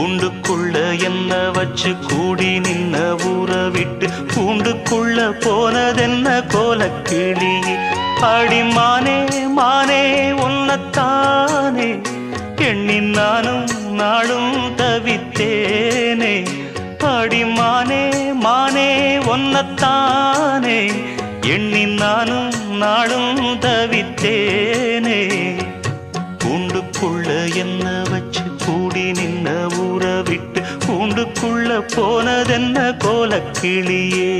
கூண்டுக்குள்ள என்ன வச்சு கூடி நின்ன ஊற விட்டு கூண்டுக்குள்ள போனதென்ன கோலக்கிளி? அடி மானே மானே உன்னத்தானே. எண்ணி நானும் நாளும் தவித்தேனே. அடி மானே மானே ஒன்னத்தானே எண்ணி நானும் நாளும் தவித்தேனே. கூண்டுக்குள்ள என்ன வச்சு கூடி நின்ன ஊற போனதென்ன கோலக்கிளியே?